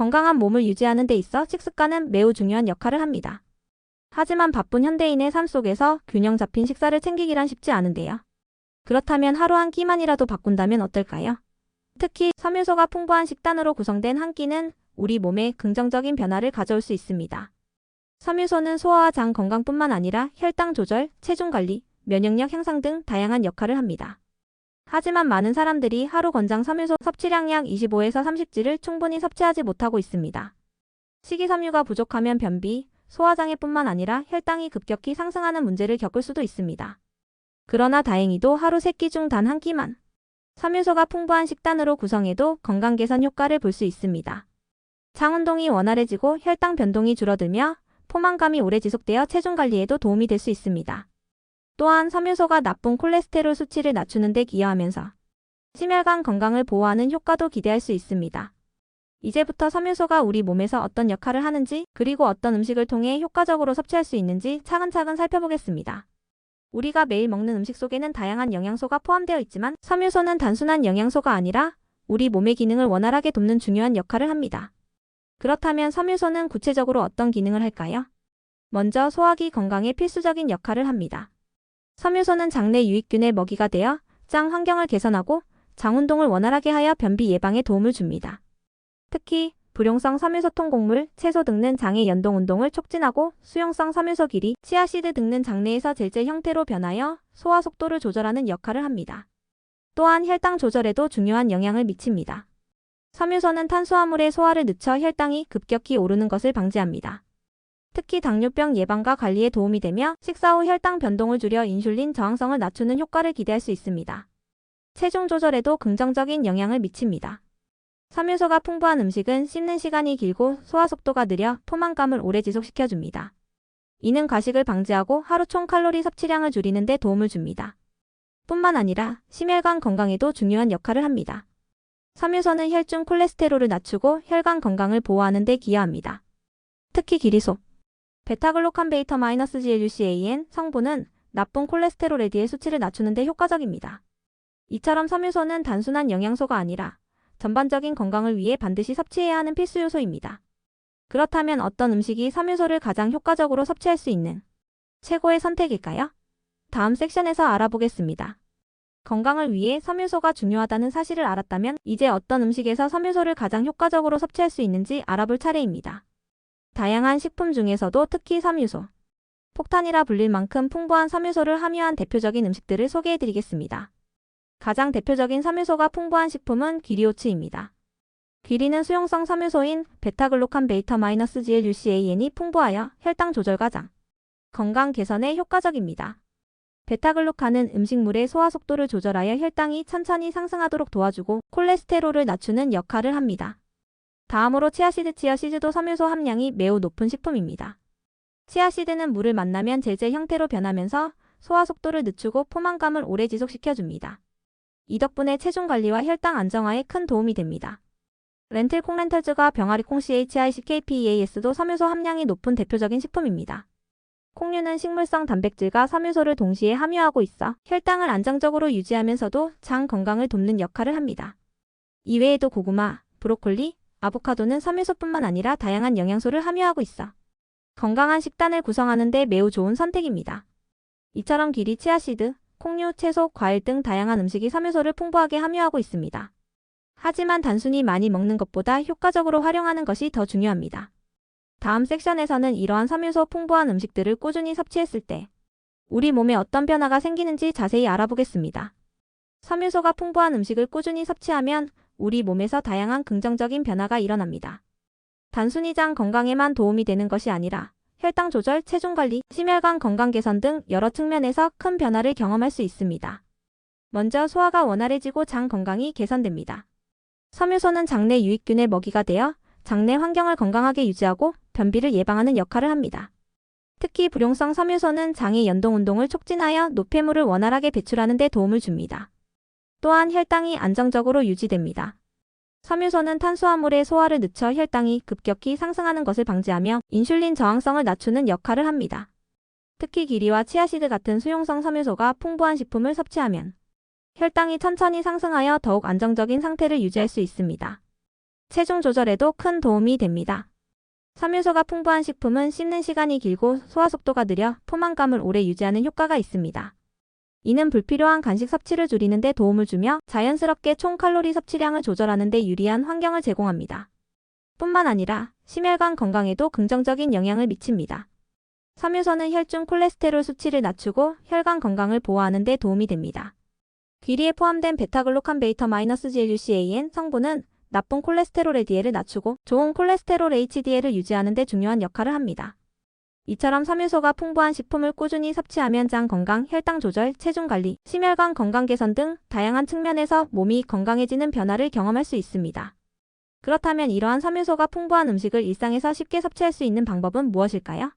건강한 몸을 유지하는 데 있어 식습관은 매우 중요한 역할을 합니다. 하지만 바쁜 현대인의 삶 속에서 균형 잡힌 식사를 챙기기란 쉽지 않은데요. 그렇다면 하루 한 끼만이라도 바꾼다면 어떨까요? 특히 섬유소가 풍부한 식단으로 구성된 한 끼는 우리 몸에 긍정적인 변화를 가져올 수 있습니다. 섬유소는 소화와 장 건강뿐만 아니라 혈당 조절, 체중 관리, 면역력 향상 등 다양한 역할을 합니다. 하지만 많은 사람들이 하루 권장 섬유소 섭취량 약 25에서 30g를 충분히 섭취하지 못하고 있습니다. 식이섬유가 부족하면 변비, 소화장애뿐만 아니라 혈당이 급격히 상승하는 문제를 겪을 수도 있습니다. 그러나 다행히도 하루 3끼 중 단 한 끼만 섬유소가 풍부한 식단으로 구성해도 건강 개선 효과를 볼 수 있습니다. 장 운동이 원활해지고 혈당 변동이 줄어들며 포만감이 오래 지속되어 체중 관리에도 도움이 될 수 있습니다. 또한 섬유소가 나쁜 콜레스테롤 수치를 낮추는 데 기여하면서 심혈관 건강을 보호하는 효과도 기대할 수 있습니다. 이제부터 섬유소가 우리 몸에서 어떤 역할을 하는지 그리고 어떤 음식을 통해 효과적으로 섭취할 수 있는지 차근차근 살펴보겠습니다. 우리가 매일 먹는 음식 속에는 다양한 영양소가 포함되어 있지만 섬유소는 단순한 영양소가 아니라 우리 몸의 기능을 원활하게 돕는 중요한 역할을 합니다. 그렇다면 섬유소는 구체적으로 어떤 기능을 할까요? 먼저 소화기 건강에 필수적인 역할을 합니다. 섬유소는 장내 유익균의 먹이가 되어 장 환경을 개선하고 장 운동을 원활하게 하여 변비 예방에 도움을 줍니다. 특히 불용성 섬유소 통곡물, 채소 등은 장의 연동 운동을 촉진하고 수용성 섬유소 길이, 치아시드 등은 장내에서 젤젤 형태로 변하여 소화 속도를 조절하는 역할을 합니다. 또한 혈당 조절에도 중요한 영향을 미칩니다. 섬유소는 탄수화물의 소화를 늦춰 혈당이 급격히 오르는 것을 방지합니다. 특히 당뇨병 예방과 관리에 도움이 되며 식사 후 혈당 변동을 줄여 인슐린 저항성을 낮추는 효과를 기대할 수 있습니다. 체중 조절에도 긍정적인 영향을 미칩니다. 섬유소가 풍부한 음식은 씹는 시간이 길고 소화 속도가 느려 포만감을 오래 지속시켜줍니다. 이는 과식을 방지하고 하루 총 칼로리 섭취량을 줄이는 데 도움을 줍니다. 뿐만 아니라 심혈관 건강에도 중요한 역할을 합니다. 섬유소는 혈중 콜레스테롤을 낮추고 혈관 건강을 보호하는 데 기여합니다. 특히 기리소, 베타글루칸 베이터 마이너스 GLUCAN 성분은 나쁜 콜레스테롤 LDL 수치를 낮추는 데 효과적입니다. 이처럼 섬유소는 단순한 영양소가 아니라 전반적인 건강을 위해 반드시 섭취해야 하는 필수 요소입니다. 그렇다면 어떤 음식이 섬유소를 가장 효과적으로 섭취할 수 있는 최고의 선택일까요? 다음 섹션에서 알아보겠습니다. 건강을 위해 섬유소가 중요하다는 사실을 알았다면 이제 어떤 음식에서 섬유소를 가장 효과적으로 섭취할 수 있는지 알아볼 차례입니다. 다양한 식품 중에서도 특히 섬유소, 폭탄이라 불릴 만큼 풍부한 섬유소를 함유한 대표적인 음식들을 소개해 드리겠습니다. 가장 대표적인 섬유소가 풍부한 식품은 귀리오츠입니다. 귀리는 수용성 섬유소인 베타글루칸 베이터 마이너스 GLUCAN이 풍부하여 혈당 조절과 장, 건강 개선에 효과적입니다. 베타글루칸은 음식물의 소화 속도를 조절하여 혈당이 천천히 상승하도록 도와주고 콜레스테롤을 낮추는 역할을 합니다. 다음으로 치아시드 치아시드도 섬유소 함량이 매우 높은 식품입니다. 치아시드는 물을 만나면 제제 형태로 변하면서 소화 속도를 늦추고 포만감을 오래 지속시켜줍니다. 이 덕분에 체중 관리와 혈당 안정화에 큰 도움이 됩니다. 렌틸 콩렌털즈가 병아리 콩 CHICKPEAS도 섬유소 함량이 높은 대표적인 식품입니다. 콩류는 식물성 단백질과 섬유소를 동시에 함유하고 있어 혈당을 안정적으로 유지하면서도 장 건강을 돕는 역할을 합니다. 이외에도 고구마, 브로콜리, 아보카도는 섬유소뿐만 아니라 다양한 영양소를 함유하고 있어 건강한 식단을 구성하는 데 매우 좋은 선택입니다. 이처럼 귀리 치아시드, 콩류, 채소, 과일 등 다양한 음식이 섬유소를 풍부하게 함유하고 있습니다. 하지만 단순히 많이 먹는 것보다 효과적으로 활용하는 것이 더 중요합니다. 다음 섹션에서는 이러한 섬유소 풍부한 음식들을 꾸준히 섭취했을 때 우리 몸에 어떤 변화가 생기는지 자세히 알아보겠습니다. 섬유소가 풍부한 음식을 꾸준히 섭취하면 우리 몸에서 다양한 긍정적인 변화가 일어납니다. 단순히 장 건강에만 도움이 되는 것이 아니라 혈당 조절, 체중 관리, 심혈관 건강 개선 등 여러 측면에서 큰 변화를 경험할 수 있습니다. 먼저 소화가 원활해지고 장 건강이 개선됩니다. 섬유소는 장내 유익균의 먹이가 되어 장내 환경을 건강하게 유지하고 변비를 예방하는 역할을 합니다. 특히 불용성 섬유소는 장의 연동 운동을 촉진하여 노폐물을 원활하게 배출하는 데 도움을 줍니다. 또한 혈당이 안정적으로 유지됩니다. 섬유소는 탄수화물의 소화를 늦춰 혈당이 급격히 상승하는 것을 방지하며 인슐린 저항성을 낮추는 역할을 합니다. 특히 기리와 치아시드 같은 수용성 섬유소가 풍부한 식품을 섭취하면 혈당이 천천히 상승하여 더욱 안정적인 상태를 유지할 수 있습니다. 체중 조절에도 큰 도움이 됩니다. 섬유소가 풍부한 식품은 씹는 시간이 길고 소화 속도가 느려 포만감을 오래 유지하는 효과가 있습니다. 이는 불필요한 간식 섭취를 줄이는 데 도움을 주며 자연스럽게 총 칼로리 섭취량을 조절하는 데 유리한 환경을 제공합니다. 뿐만 아니라 심혈관 건강에도 긍정적인 영향을 미칩니다. 섬유소는 혈중 콜레스테롤 수치를 낮추고 혈관 건강을 보호하는 데 도움이 됩니다. 귀리에 포함된 베타글루칸 베이터-GLUCAN 성분은 나쁜 콜레스테롤 LDL을 낮추고 좋은 콜레스테롤 HDL을 유지하는 데 중요한 역할을 합니다. 이처럼 섬유소가 풍부한 식품을 꾸준히 섭취하면 장 건강, 혈당 조절, 체중 관리, 심혈관 건강 개선 등 다양한 측면에서 몸이 건강해지는 변화를 경험할 수 있습니다. 그렇다면 이러한 섬유소가 풍부한 음식을 일상에서 쉽게 섭취할 수 있는 방법은 무엇일까요?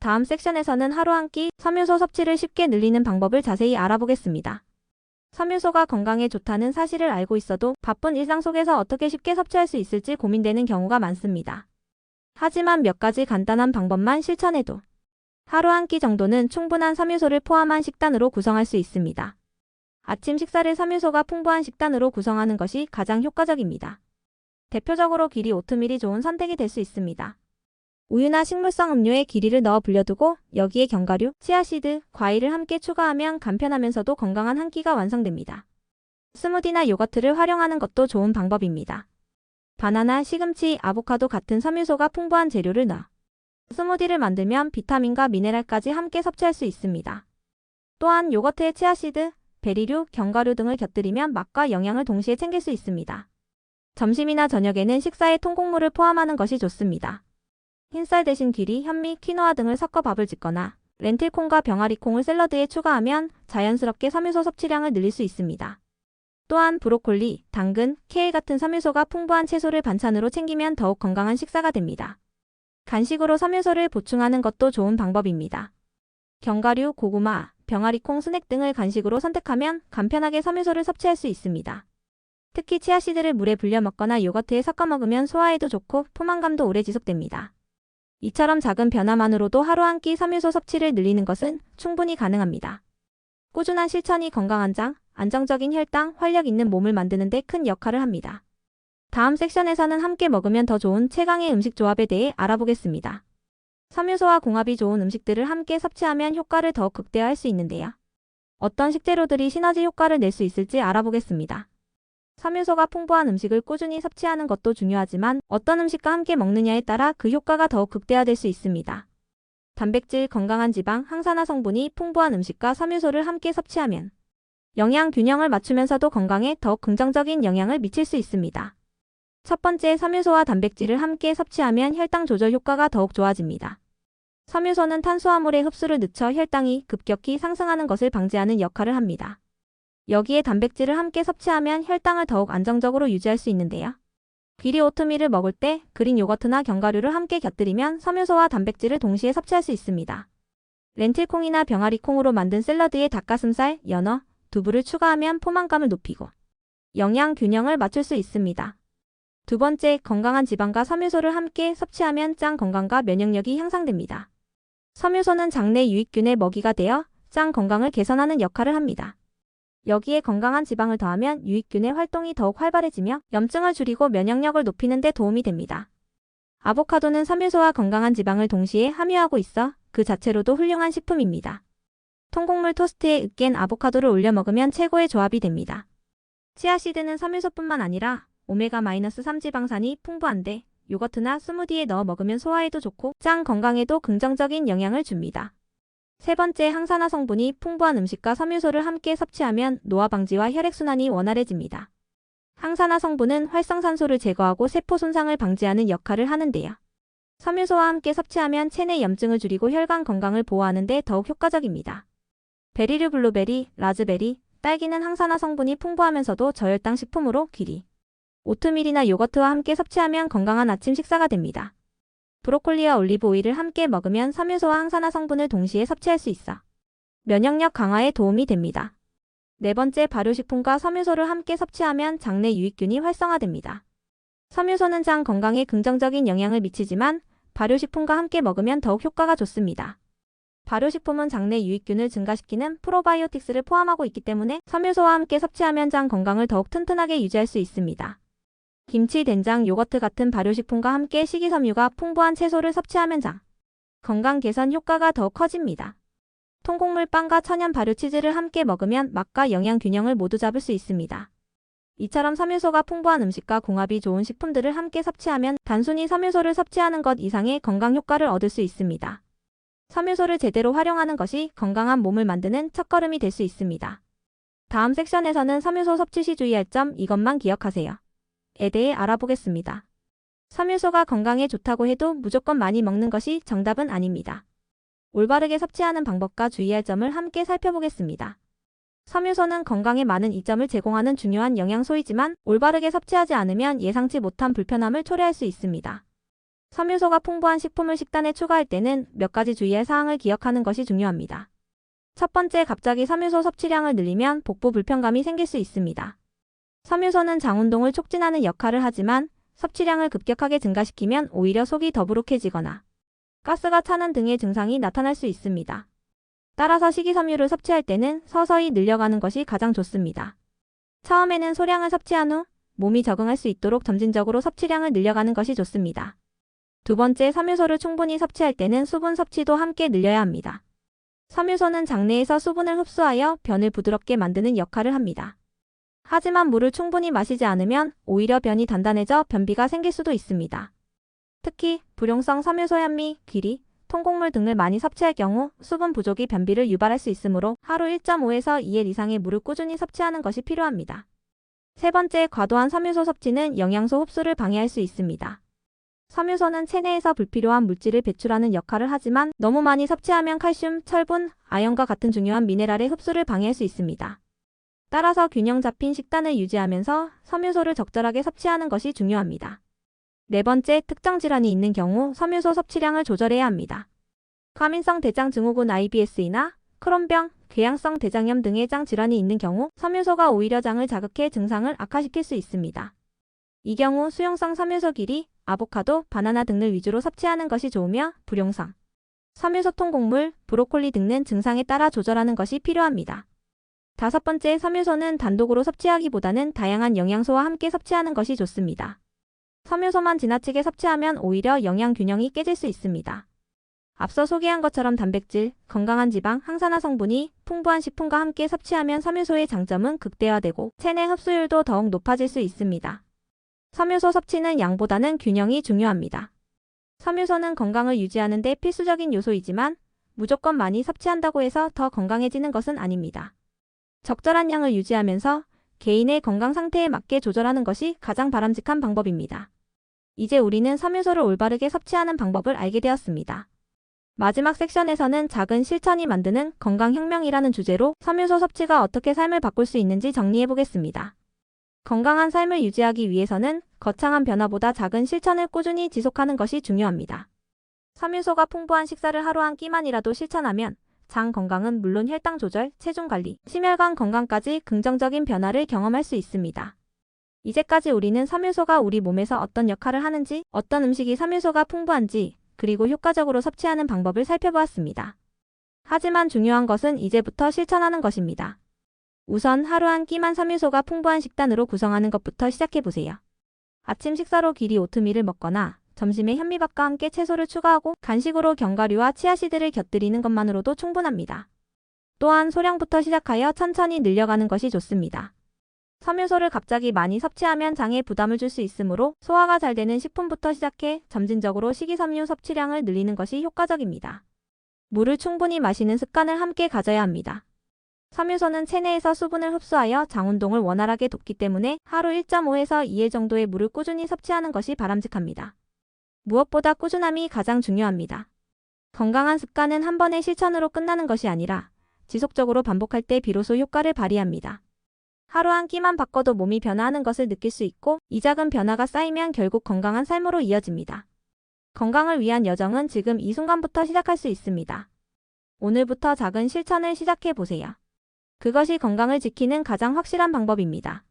다음 섹션에서는 하루 한 끼 섬유소 섭취를 쉽게 늘리는 방법을 자세히 알아보겠습니다. 섬유소가 건강에 좋다는 사실을 알고 있어도 바쁜 일상 속에서 어떻게 쉽게 섭취할 수 있을지 고민되는 경우가 많습니다. 하지만 몇 가지 간단한 방법만 실천해도 하루 한 끼 정도는 충분한 섬유소를 포함한 식단으로 구성할 수 있습니다. 아침 식사를 섬유소가 풍부한 식단으로 구성하는 것이 가장 효과적입니다. 대표적으로 길이 오트밀이 좋은 선택이 될 수 있습니다. 우유나 식물성 음료에 길이를 넣어 불려두고 여기에 견과류, 치아시드, 과일을 함께 추가하면 간편하면서도 건강한 한 끼가 완성됩니다. 스무디나 요거트를 활용하는 것도 좋은 방법입니다. 바나나, 시금치, 아보카도 같은 섬유소가 풍부한 재료를 넣어 스무디를 만들면 비타민과 미네랄까지 함께 섭취할 수 있습니다. 또한 요거트에 치아시드, 베리류, 견과류 등을 곁들이면 맛과 영양을 동시에 챙길 수 있습니다. 점심이나 저녁에는 식사에 통곡물을 포함하는 것이 좋습니다. 흰쌀 대신 귀리, 현미, 퀴노아 등을 섞어 밥을 짓거나 렌틸콩과 병아리콩을 샐러드에 추가하면 자연스럽게 섬유소 섭취량을 늘릴 수 있습니다. 또한 브로콜리, 당근, 케일 같은 섬유소가 풍부한 채소를 반찬으로 챙기면 더욱 건강한 식사가 됩니다. 간식으로 섬유소를 보충하는 것도 좋은 방법입니다. 견과류, 고구마, 병아리콩, 스낵 등을 간식으로 선택하면 간편하게 섬유소를 섭취할 수 있습니다. 특히 치아씨드를 물에 불려 먹거나 요거트에 섞어 먹으면 소화에도 좋고 포만감도 오래 지속됩니다. 이처럼 작은 변화만으로도 하루 한 끼 섬유소 섭취를 늘리는 것은 충분히 가능합니다. 꾸준한 실천이 건강한 장, 안정적인 혈당, 활력 있는 몸을 만드는 데 큰 역할을 합니다. 다음 섹션에서는 함께 먹으면 더 좋은 최강의 음식 조합에 대해 알아보겠습니다. 섬유소와 궁합이 좋은 음식들을 함께 섭취하면 효과를 더욱 극대화할 수 있는데요. 어떤 식재료들이 시너지 효과를 낼 수 있을지 알아보겠습니다. 섬유소가 풍부한 음식을 꾸준히 섭취하는 것도 중요하지만 어떤 음식과 함께 먹느냐에 따라 그 효과가 더욱 극대화될 수 있습니다. 단백질, 건강한 지방, 항산화 성분이 풍부한 음식과 섬유소를 함께 섭취하면 영양 균형을 맞추면서도 건강에 더욱 긍정적인 영향을 미칠 수 있습니다. 첫 번째, 섬유소와 단백질을 함께 섭취하면 혈당 조절 효과가 더욱 좋아집니다. 섬유소는 탄수화물의 흡수를 늦춰 혈당이 급격히 상승하는 것을 방지하는 역할을 합니다. 여기에 단백질을 함께 섭취하면 혈당을 더욱 안정적으로 유지할 수 있는데요. 귀리 오트밀을 먹을 때 그린 요거트나 견과류를 함께 곁들이면 섬유소와 단백질을 동시에 섭취할 수 있습니다. 렌틸콩이나 병아리콩으로 만든 샐러드에 닭가슴살, 연어, 두부를 추가하면 포만감을 높이고 영양 균형을 맞출 수 있습니다. 두 번째, 건강한 지방과 섬유소를 함께 섭취하면 장 건강과 면역력이 향상됩니다. 섬유소는 장내 유익균의 먹이가 되어 장 건강을 개선하는 역할을 합니다. 여기에 건강한 지방을 더하면 유익균의 활동이 더욱 활발해지며 염증을 줄이고 면역력을 높이는 데 도움이 됩니다. 아보카도는 섬유소와 건강한 지방을 동시에 함유하고 있어 그 자체로도 훌륭한 식품입니다. 통곡물 토스트에 으깬 아보카도를 올려 먹으면 최고의 조합이 됩니다. 치아씨드는 섬유소뿐만 아니라 오메가-3 지방산이 풍부한데 요거트나 스무디에 넣어 먹으면 소화에도 좋고 장 건강에도 긍정적인 영향을 줍니다. 세 번째, 항산화 성분이 풍부한 음식과 섬유소를 함께 섭취하면 노화 방지와 혈액순환이 원활해집니다. 항산화 성분은 활성산소를 제거하고 세포 손상을 방지하는 역할을 하는데요. 섬유소와 함께 섭취하면 체내 염증을 줄이고 혈관 건강을 보호하는 데 더욱 효과적입니다. 베리류 블루베리, 라즈베리, 딸기는 항산화 성분이 풍부하면서도 저혈당 식품으로 귀리, 오트밀이나 요거트와 함께 섭취하면 건강한 아침 식사가 됩니다. 브로콜리와 올리브 오일을 함께 먹으면 섬유소와 항산화 성분을 동시에 섭취할 수 있어 면역력 강화에 도움이 됩니다. 네 번째, 발효식품과 섬유소를 함께 섭취하면 장내 유익균이 활성화됩니다. 섬유소는 장 건강에 긍정적인 영향을 미치지만 발효식품과 함께 먹으면 더욱 효과가 좋습니다. 발효식품은 장내 유익균을 증가시키는 프로바이오틱스를 포함하고 있기 때문에 섬유소와 함께 섭취하면 장 건강을 더욱 튼튼하게 유지할 수 있습니다. 김치, 된장, 요거트 같은 발효식품과 함께 식이섬유가 풍부한 채소를 섭취하면 장, 건강 개선 효과가 더 커집니다. 통곡물 빵과 천연 발효 치즈를 함께 먹으면 맛과 영양 균형을 모두 잡을 수 있습니다. 이처럼 섬유소가 풍부한 음식과 궁합이 좋은 식품들을 함께 섭취하면 단순히 섬유소를 섭취하는 것 이상의 건강 효과를 얻을 수 있습니다. 섬유소를 제대로 활용하는 것이 건강한 몸을 만드는 첫걸음이 될 수 있습니다. 다음 섹션에서는 섬유소 섭취 시 주의할 점 이것만 기억하세요. 에 대해 알아보겠습니다. 섬유소가 건강에 좋다고 해도 무조건 많이 먹는 것이 정답은 아닙니다. 올바르게 섭취하는 방법과 주의할 점을 함께 살펴보겠습니다. 섬유소는 건강에 많은 이점을 제공하는 중요한 영양소이지만 올바르게 섭취하지 않으면 예상치 못한 불편함을 초래할 수 있습니다. 섬유소가 풍부한 식품을 식단에 추가할 때는 몇 가지 주의할 사항을 기억하는 것이 중요합니다. 첫 번째, 갑자기 섬유소 섭취량을 늘리면 복부 불편감이 생길 수 있습니다. 섬유소는 장운동을 촉진하는 역할을 하지만 섭취량을 급격하게 증가시키면 오히려 속이 더부룩해지거나 가스가 차는 등의 증상이 나타날 수 있습니다. 따라서 식이섬유를 섭취할 때는 서서히 늘려가는 것이 가장 좋습니다. 처음에는 소량을 섭취한 후 몸이 적응할 수 있도록 점진적으로 섭취량을 늘려가는 것이 좋습니다. 두 번째, 섬유소를 충분히 섭취할 때는 수분 섭취도 함께 늘려야 합니다. 섬유소는 장내에서 수분을 흡수하여 변을 부드럽게 만드는 역할을 합니다. 하지만 물을 충분히 마시지 않으면 오히려 변이 단단해져 변비가 생길 수도 있습니다. 특히 불용성 섬유소 현미, 귀리, 통곡물 등을 많이 섭취할 경우 수분 부족이 변비를 유발할 수 있으므로 하루 1.5에서 2일 이상의 물을 꾸준히 섭취하는 것이 필요합니다. 세 번째, 과도한 섬유소 섭취는 영양소 흡수를 방해할 수 있습니다. 섬유소는 체내에서 불필요한 물질을 배출하는 역할을 하지만 너무 많이 섭취하면 칼슘, 철분, 아연과 같은 중요한 미네랄의 흡수를 방해할 수 있습니다. 따라서 균형 잡힌 식단을 유지하면서 섬유소를 적절하게 섭취하는 것이 중요합니다. 네 번째, 특정 질환이 있는 경우 섬유소 섭취량을 조절해야 합니다. 과민성 대장 증후군 IBS이나 크론병, 궤양성 대장염 등의 장 질환이 있는 경우 섬유소가 오히려 장을 자극해 증상을 악화시킬 수 있습니다. 이 경우 수용성 섬유소 길이, 아보카도, 바나나 등을 위주로 섭취하는 것이 좋으며 불용성, 섬유소 통 곡물, 브로콜리 등은 증상에 따라 조절하는 것이 필요합니다. 다섯 번째, 섬유소는 단독으로 섭취하기보다는 다양한 영양소와 함께 섭취하는 것이 좋습니다. 섬유소만 지나치게 섭취하면 오히려 영양 균형이 깨질 수 있습니다. 앞서 소개한 것처럼 단백질, 건강한 지방, 항산화 성분이 풍부한 식품과 함께 섭취하면 섬유소의 장점은 극대화되고 체내 흡수율도 더욱 높아질 수 있습니다. 섬유소 섭취는 양보다는 균형이 중요합니다. 섬유소는 건강을 유지하는 데 필수적인 요소이지만 무조건 많이 섭취한다고 해서 더 건강해지는 것은 아닙니다. 적절한 양을 유지하면서 개인의 건강 상태에 맞게 조절하는 것이 가장 바람직한 방법입니다. 이제 우리는 섬유소를 올바르게 섭취하는 방법을 알게 되었습니다. 마지막 섹션에서는 작은 실천이 만드는 건강혁명이라는 주제로 섬유소 섭취가 어떻게 삶을 바꿀 수 있는지 정리해 보겠습니다. 건강한 삶을 유지하기 위해서는 거창한 변화보다 작은 실천을 꾸준히 지속하는 것이 중요합니다. 섬유소가 풍부한 식사를 하루 한 끼만이라도 실천하면 장 건강은 물론 혈당 조절, 체중 관리, 심혈관 건강까지 긍정적인 변화를 경험할 수 있습니다. 이제까지 우리는 섬유소가 우리 몸에서 어떤 역할을 하는지, 어떤 음식이 섬유소가 풍부한지, 그리고 효과적으로 섭취하는 방법을 살펴보았습니다. 하지만 중요한 것은 이제부터 실천하는 것입니다. 우선 하루 한 끼만 섬유소가 풍부한 식단으로 구성하는 것부터 시작해보세요. 아침 식사로 길이 오트밀을 먹거나 점심에 현미밥과 함께 채소를 추가하고 간식으로 견과류와 치아씨드를 곁들이는 것만으로도 충분합니다. 또한 소량부터 시작하여 천천히 늘려가는 것이 좋습니다. 섬유소를 갑자기 많이 섭취하면 장에 부담을 줄 수 있으므로 소화가 잘 되는 식품부터 시작해 점진적으로 식이섬유 섭취량을 늘리는 것이 효과적입니다. 물을 충분히 마시는 습관을 함께 가져야 합니다. 섬유소는 체내에서 수분을 흡수하여 장운동을 원활하게 돕기 때문에 하루 1.5에서 2일 정도의 물을 꾸준히 섭취하는 것이 바람직합니다. 무엇보다 꾸준함이 가장 중요합니다. 건강한 습관은 한 번의 실천으로 끝나는 것이 아니라 지속적으로 반복할 때 비로소 효과를 발휘합니다. 하루 한 끼만 바꿔도 몸이 변화하는 것을 느낄 수 있고 이 작은 변화가 쌓이면 결국 건강한 삶으로 이어집니다. 건강을 위한 여정은 지금 이 순간부터 시작할 수 있습니다. 오늘부터 작은 실천을 시작해 보세요. 그것이 건강을 지키는 가장 확실한 방법입니다.